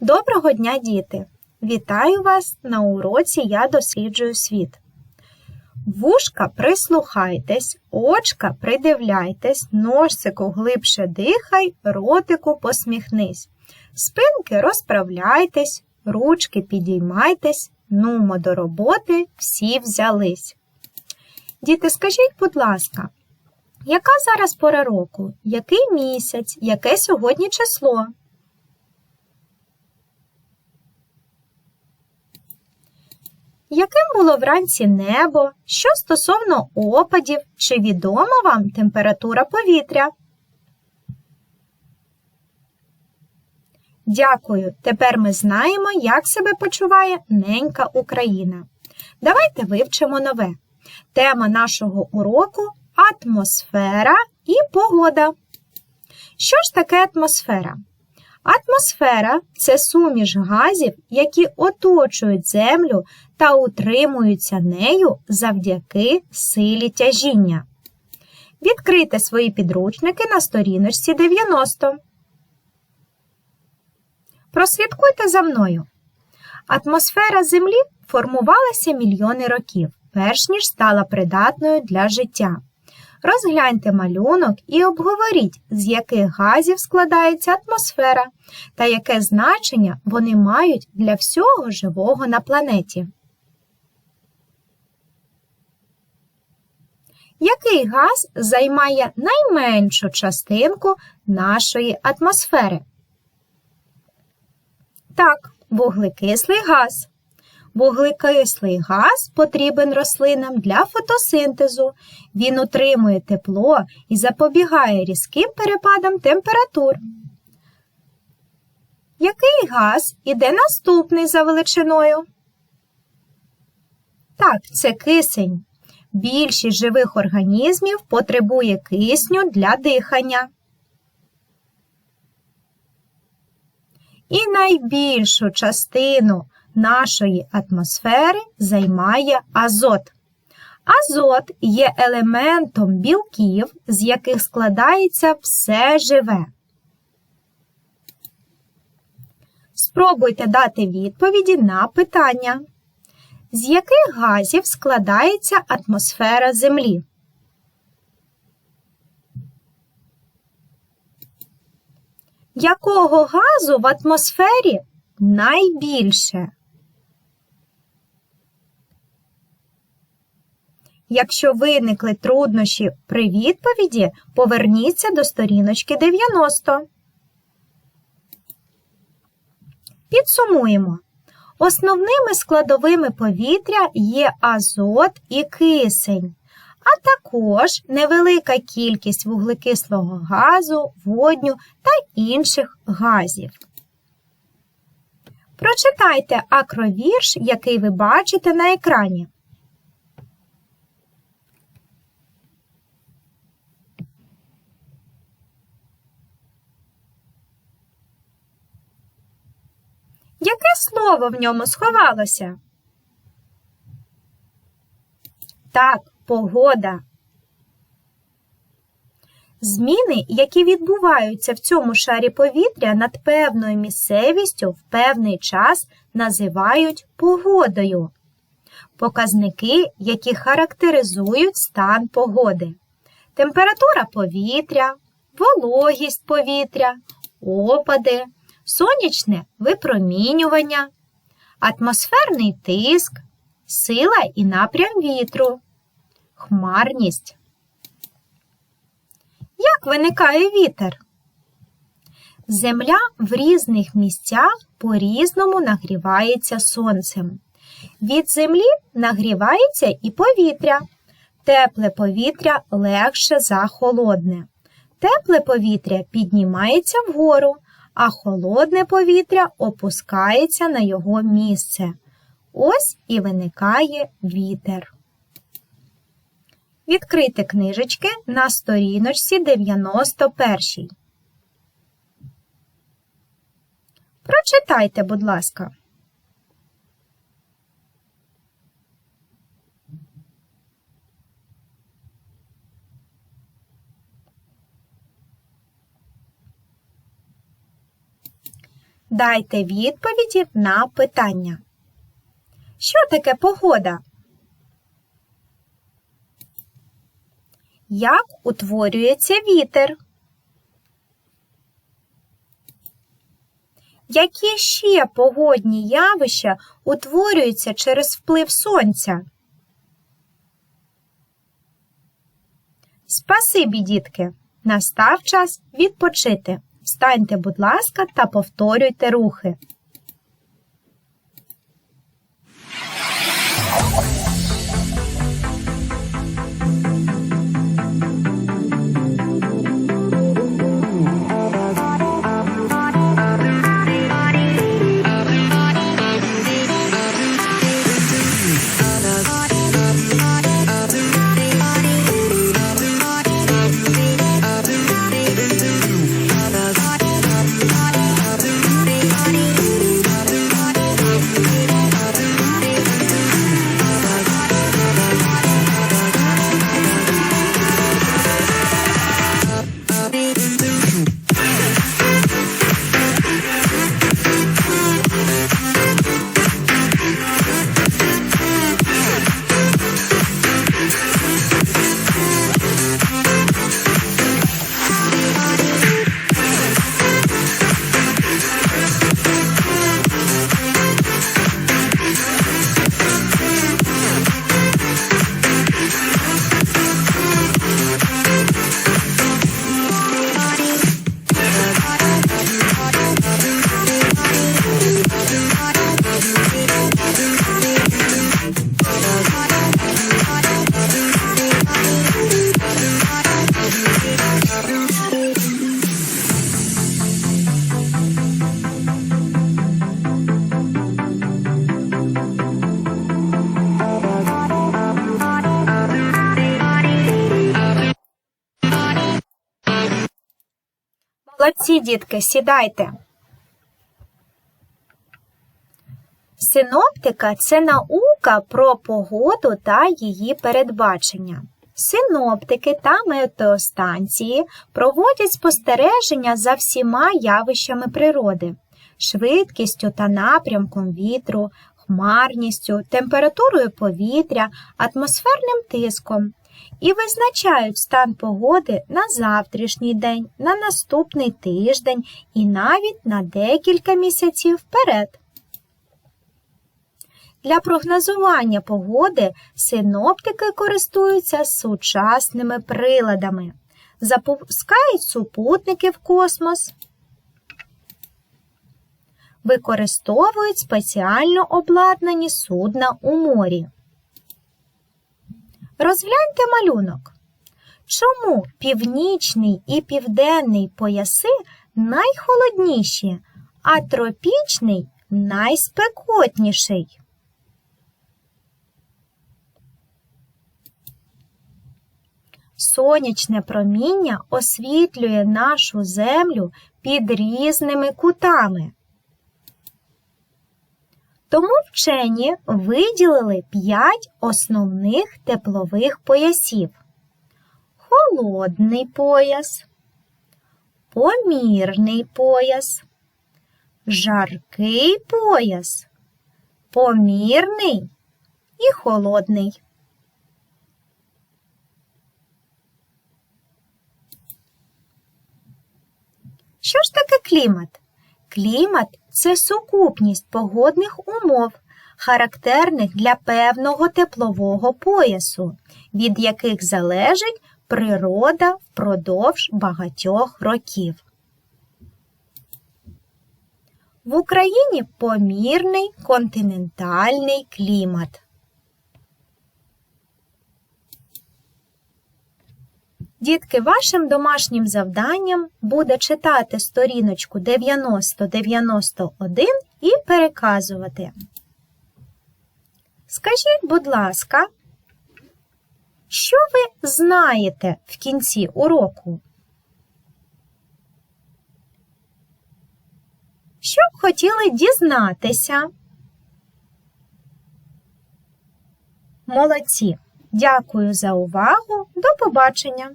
Доброго дня, діти! Вітаю вас на уроці Я досліджую світ. Вушка прислухайтесь, очка придивляйтесь, носику глибше дихай, ротику посміхнись. Спинки розправляйтесь, ручки підіймайтесь, нумо до роботи всі взялись. Діти, скажіть, будь ласка, яка зараз пора року? Який місяць? Яке сьогодні число? Яким було вранці небо? Що стосовно опадів, чи відома вам температура повітря? Дякую. Тепер ми знаємо, як себе почуває ненька Україна. Давайте вивчимо нове. Тема нашого уроку атмосфера і погода. Що ж таке атмосфера? Атмосфера це суміш газів, які оточують Землю та утримуються нею завдяки силі тяжіння. Відкрийте свої підручники на сторіночці 90. Прослідкуйте за мною. Атмосфера Землі формувалася мільйони років, перш ніж стала придатною для життя. Розгляньте малюнок і обговоріть, з яких газів складається атмосфера та яке значення вони мають для всього живого на планеті. Який газ займає найменшу частинку нашої атмосфери? Так, вуглекислий газ. Вуглекислий газ потрібен рослинам для фотосинтезу. Він утримує тепло і запобігає різким перепадам температур. Який газ іде наступний за величиною? Так, це кисень. Більшість живих організмів потребує кисню для дихання. І найбільшу частину нашої атмосфери займає азот. Азот є елементом білків, з яких складається все живе. Спробуйте дати відповіді на питання. З яких газів складається атмосфера Землі? Якого газу в атмосфері найбільше? Якщо виникли труднощі при відповіді, поверніться до сторіночки 90. Підсумуємо. Основними складовими повітря є азот і кисень, а також невелика кількість вуглекислого газу, водню та інших газів. Прочитайте акровірш, який ви бачите на екрані. Яке слово в ньому сховалося? Так, погода. Зміни, які відбуваються в цьому шарі повітря над певною місцевістю в певний час називають погодою. Показники, які характеризують стан погоди. Температура повітря, вологість повітря, опади, сонячне випромінювання, атмосферний тиск, сила і напрям вітру, хмарність. Як виникає вітер? Земля в різних місцях по-різному нагрівається сонцем. Від землі нагрівається і повітря. Тепле повітря легше за холодне. Тепле повітря піднімається вгору, а холодне повітря опускається на його місце. Ось і виникає вітер. Відкрийте книжечки на сторіночці 91. Прочитайте, будь ласка. Дайте відповіді на питання. Що таке погода? Як утворюється вітер? Які ще погодні явища утворюються через вплив сонця? Спасибі, дітки! Настав час відпочити. Встаньте, будь ласка, та повторюйте рухи. Молодці, дітки, сідайте. Синоптика це наука про погоду та її передбачення. Синоптики та метеостанції проводять спостереження за всіма явищами природи, швидкістю та напрямком вітру, хмарністю, температурою повітря, атмосферним тиском і визначають стан погоди на завтрашній день, на наступний тиждень і навіть на декілька місяців вперед. Для прогнозування погоди синоптики користуються сучасними приладами, запускають супутники в космос, використовують спеціально обладнані судна у морі. Розгляньте малюнок. Чому північний і південний пояси найхолодніші, а тропічний найспекотніший? Сонячне проміння освітлює нашу землю під різними кутами. Тому вчені виділили 5 основних теплових поясів: холодний пояс, помірний пояс, жаркий пояс, помірний і холодний. Що ж таке клімат? Клімат це сукупність погодних умов, характерних для певного теплового поясу, від яких залежить природа впродовж багатьох років. В Україні помірний континентальний клімат. Дітки, вашим домашнім завданням буде читати сторіночку 9091 і переказувати. Скажіть, будь ласка, що ви знаєте в кінці уроку? Що б хотіли дізнатися? Молодці! Дякую за увагу! До побачення!